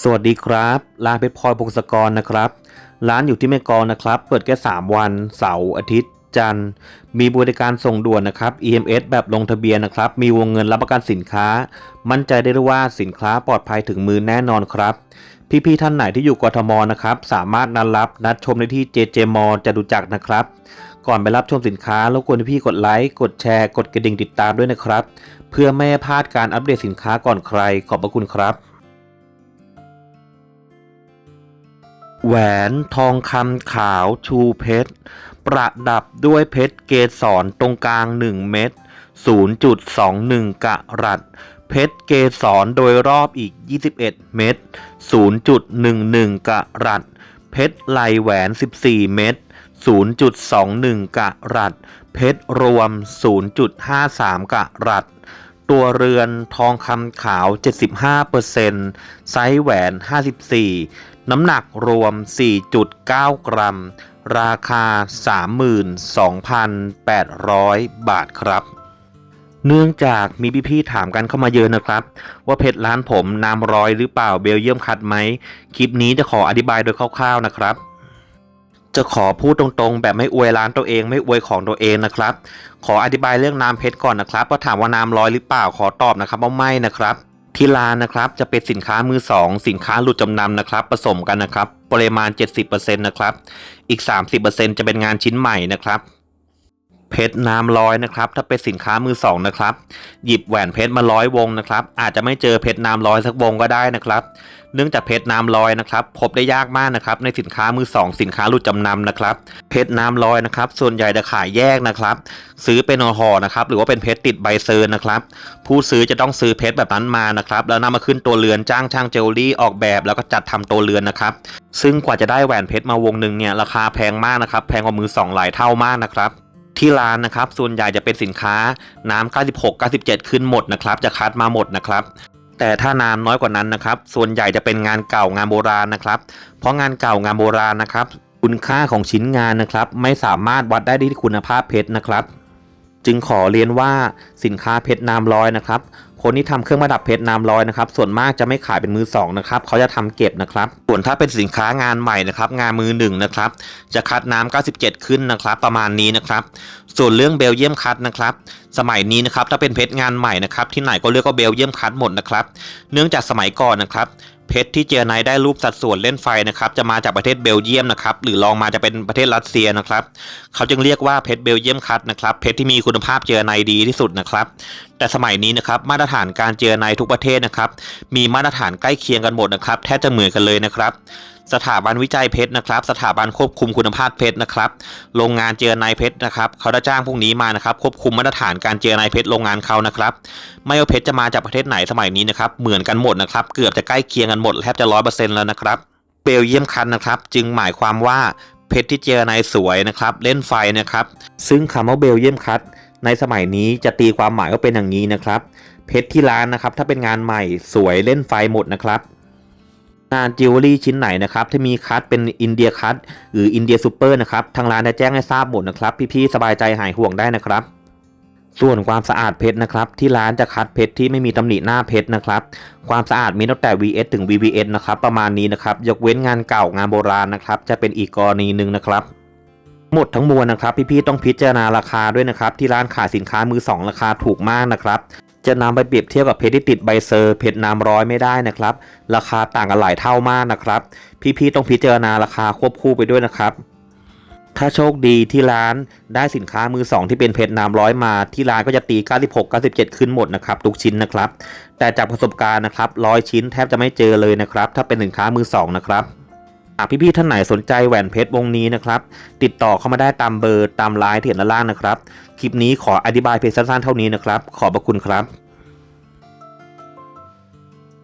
สวัสดีครับร้านเพชรพลอยพงศกรนะครับ ร้านอยู่ที่แม่กองนะครับ เปิดแค่ 3 วัน เสาร์อาทิตย์ จันทร์ มีบริการส่งด่วนนะครับ EMS แบบลงทะเบียนนะครับ มีวงเงินรับประกันสินค้า มั่นใจได้เลยว่าสินค้าปลอดภัยถึงมือแน่นอนครับ พี่ๆท่านไหนที่อยู่กทมนะครับ สามารถนัดรับนัดชมได้ที่ JJ m จะดูจักรนะครับก่อนไปรับชมสินค้ารบกวนพี่กดไลค์ กดแชร์ กดกระดิ่งติดตามด้วยนะครับ เพื่อไม่ให้พลาดการอัปเดตสินค้าก่อนใคร ขอบพระคุณครับ แหวนทองคำขาวชูเพชร ประดับด้วยเพชรเกสรตรงกลาง 1 เม็ด0.21 กะรัตเพชรเกสรโดยรอบอีก 21 เม็ด0.11 กะรัตเพชรไหลแหวน 14 เม็ด0.21 กะรัตเพชรรวม 0.53 กะรัต ตัวเรือนทองคำขาว 75%ไซส์แหวน 54 น้ำหนักรวม 4.9 กรัม ราคา 32,800 บาทครับเนื่องจากมีพี่ๆถามกันเข้ามาเยอะนะครับ ว่าเพชรร้านผมนามรอยหรือเปล่าเบลเยียมคัดไหมคลิปนี้จะขออธิบายโดยคร่าวๆนะครับ จะขอพูดตรงๆ แบบไม่อวยร้านตัวเองไม่อวยของตัวเองนะครับ ขออธิบายเรื่องน้ำเพชรก่อนนะครับว่าถามว่าน้ำร้อยหรือเปล่าขอตอบนะครับว่าไม่นะครับที่ร้านนะครับจะเป็นสินค้ามือสองสินค้าหลุดจำนำนะครับผสมกันนะครับ ปริมาณ 70%นะครับอีก 30%จะเป็นงานชิ้นใหม่นะครับ เพชรน้ำร้อยนะครับ ถ้าเป็นสินค้ามือสองนะครับ หยิบแหวนเพชรมาร้อยวงนะครับ อาจจะไม่เจอเพชรน้ำร้อยสักวงก็ได้นะครับ เนื่องจากเพชรน้ำร้อยนะครับพบได้ยากมากนะครับในสินค้ามือสองสินค้าหลุดจำนำนะครับเพชรน้ำร้อยนะครับส่วนใหญ่จะขายแยกนะครับ ซื้อเป็นห่อๆนะครับหรือว่าเป็นเพชรติดใบเซอร์นะครับผู้ซื้อจะต้องซื้อเพชรแบบนั้นมานะครับแล้วนำมาขึ้นตัวเรือนจ้างช่างเจวเวลรี่ออกแบบแล้วก็จัดทำตัวเรือนนะครับซึ่งกว่าจะได้แหวนเพชรมาวงหนึ่งเนี่ยราคาแพงมากนะครับแพงกว่ามือสองหลายเท่ามากนะครับที่ร้านนะครับส่วนใหญ่จะเป็นสินค้าน้ำ96 97 ขึ้นหมดนะครับจะคัดมาหมดนะครับ แต่ถ้าน้ำน้อยกว่านั้นนะครับ ส่วนใหญ่จะเป็นงานเก่างานโบราณนะครับ เพราะงานเก่างานโบราณนะครับ คุณค่าของชิ้นงานนะครับ ไม่สามารถวัดได้ด้วยคุณภาพเพชรนะครับ จึงขอเรียนว่าสินค้าเพชรน้ำร้อยนะครับ คนที่ทำเครื่องประดับเพชรน้ำร้อยนะครับส่วนมากจะไม่ขายเป็นมือสองนะครับเขาจะทำเก็บนะครับส่วนถ้าเป็นสินค้างานใหม่นะครับงานมือหนึ่งนะครับจะคัดน้ำ97 ขึ้นนะครับ ประมาณนี้นะครับส่วนเรื่องเบลเยียมคัดนะครับสมัยนี้นะครับถ้าเป็นเพชรงานใหม่นะครับที่ไหนก็เรียกว่าเบลเยียมคัดหมดนะครับเนื่องจากสมัยก่อนนะครับ เพชรที่เจอไนได้รูปสัดส่วนเล่นไฟนะครับจะมาจากประเทศเบลเยียมนะครับหรือลองมาจะเป็นประเทศรัสเซียนะครับเขาจึงเรียกว่าเพชรเบลเยียมคัดนะครับเพชรที่มีคุณภาพเจอไนดีที่สุดนะครับแต่สมัยนี้นะครับมาตรฐานการเจอไนทุกประเทศนะครับมีมาตรฐานใกล้เคียงกันหมดนะครับแทบจะเหมือนกันเลยนะครับสถาบันวิจัยเพชรนะครับ สถาบันควบคุมคุณภาพเพชรนะครับ โรงงานเจอไนเพชรนะครับเขาจะจ้างพวกนี้มานะครับ ควบคุมมาตรฐานการเจอไนเพชรโรงงานเขานะครับไม่ว่าเพชรจะมาจากประเทศไหนสมัยนี้นะครับ เหมือนกันหมดนะครับ เกือบจะใกล้เคียงกันหมดแทบจะร้อยเปอร์เซ็นต์แล้วนะครับเบลเยียมคันนะครับ จึงหมายความว่าเพชรที่เจอไนสวยนะครับ เล่นไฟนะครับ ซึ่งคำว่าเบลเยียมคัตในสมัยนี้จะตีความหมายว่าเป็นอย่างนี้นะครับ เพชรที่ร้านนะครับ ถ้าเป็นงานใหม่สวยเล่นไฟหมดนะครับ งานจิวเวลรี่ชิ้นไหนนะครับที่มีคัตเป็นอินเดียคัตหรืออินเดียซูเปอร์นะครับทางร้านจะแจ้งให้ทราบหมดนะครับพี่ๆสบายใจหายห่วงได้นะครับส่วนความสะอาดเพชรนะครับที่ร้านจะคัดเพชรที่ไม่มีตำหนิหน้าเพชรนะครับความสะอาดมีตั้งแต่ VS ถึง VVS นะครับประมาณนี้นะครับยกเว้นงานเก่างานโบราณนะครับจะเป็นอีกกรณีหนึ่งนะครับหมดทั้งมวลนะครับพี่ๆต้องพิจารณาราคาด้วยนะครับที่ร้านขายสินค้ามือสองราคาถูกมากนะครับ จะนำไปเปรียบเทียบกับเพชรที่ติดใบเซอร์เพชรน้ำร้อยไม่ได้นะครับ ราคาต่างกันหลายเท่ามากนะครับ พี่ๆต้องพิจารณาราคาควบคู่ไปด้วยนะครับถ้าโชคดีที่ร้านได้สินค้ามือสองที่เป็นเพชรน้ำร้อยมาที่ร้านก็จะตี 96 97 ขึ้นหมดนะครับทุกชิ้นนะครับ แต่จากประสบการณ์นะครับร้อยชิ้นแทบจะไม่เจอเลยนะครับ ถ้าเป็นสินค้ามือสองนะครับากพี่ๆท่านไหนสนใจแหวนเพชรวงนี้นะครับ ติดต่อเข้ามาได้ตามเบอร์ตามไลน์ที่เห็นด้านล่างนะครับ คลิปนี้ขออธิบายเพียงสั้นๆเท่านี้นะครับ ขอบพระคุณครับ